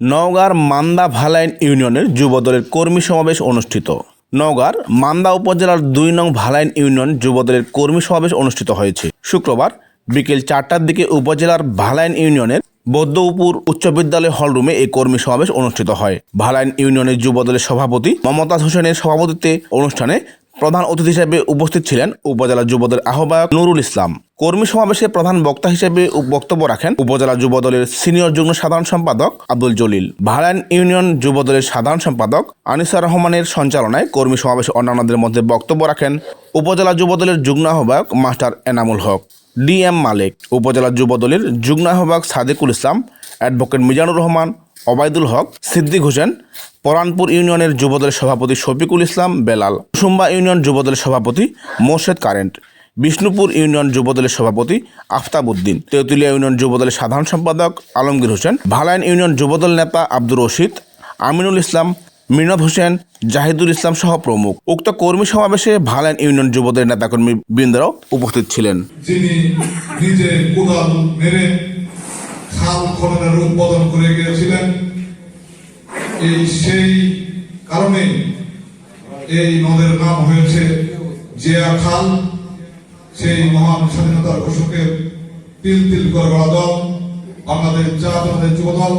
নওগাঁর মান্দা ভালাইন ইউনিয়নের যুবদলের কর্মী সমাবেশ অনুষ্ঠিত। নওগাঁর মান্দা উপজেলার দুই নং ভালাইন ইউনিয়ন যুবদলের কর্মী সমাবেশ অনুষ্ঠিত হয়েছে। শুক্রবার বিকেল চারটার দিকে উপজেলার ভালাইন ইউনিয়নের বৌদ্ধপুর উচ্চ বিদ্যালয় হলরুমে এই কর্মী সমাবেশ অনুষ্ঠিত হয়। ভালাইন ইউনিয়নের যুবদলের সভাপতি মমতাজ হোসেনের সভাপতিত্বে অনুষ্ঠানে প্রধান অতিথি হিসেবে উপস্থিত ছিলেন উপজেলা যুবদের আহ্বায়ক নুরুল ইসলাম। কর্মী সমাবেশে প্রধান বক্তা হিসেবে বক্তব্য রাখেন উপজেলা যুবদলের সিনিয়র যুগ্ম সাধারণ সম্পাদক আব্দুল জলিল ভালাইন ইউনিয়ন যুবদলের সাধারণ সম্পাদক আনিসার রহমানের সঞ্চালনায় কর্মী সমাবেশে অন্যান্যদের মধ্যে বক্তব্য রাখেন উপজেলা যুবদলের যুগ্ম আহ্বায়ক master Enamul Haque D M Malik, উপজেলা যুবদলের যুগ্ম আহ্বায়ক সাদেকুল ইসলাম, অ্যাডভোকেট মিজানুর রহমান, ওবায়দুল হক, সিদ্দিক হোসেন, পরানপুর ইউনিয়নের যুবদলের সভাপতি শফিকুল ইসলাম বেলাল, কুসুম্বা ইউনিয়ন যুবদলের সভাপতি মোর্শেদ কারেন্ট। বিষ্ণুপুর ইউনিয়ন যুবদলের সভাপতি আফতাব উদ্দিন, তেঁতুলিয়া ইউনিয়ন যুবদলের সাধারণ সম্পাদক আলমগীর হোসেন, ভালাইন ইউনিয়ন যুবদল নেতা আব্দুর রশিদ, আমিনুল ইসলাম, মিনব হোসেন, জাহিদুল ইসলাম সহ প্রমুখ। উক্ত কর্মী সমাবেশে ভালাইন ইউনিয়ন যুবদলের নেতাকর্মী বৃন্দরাও উপস্থিত ছিলেন। যিনি নিজে কোদাল মেরে খাল খননের উদ্বোধন করে গিয়েছিলেন, এই সেই কারণে এই নদের নাম হয়েছে জিয়া খাল। সেই মহান স্বাধীনতার ঘোষকের তিল তিল করে গড়া দল আমাদের জাতীয় যুব দল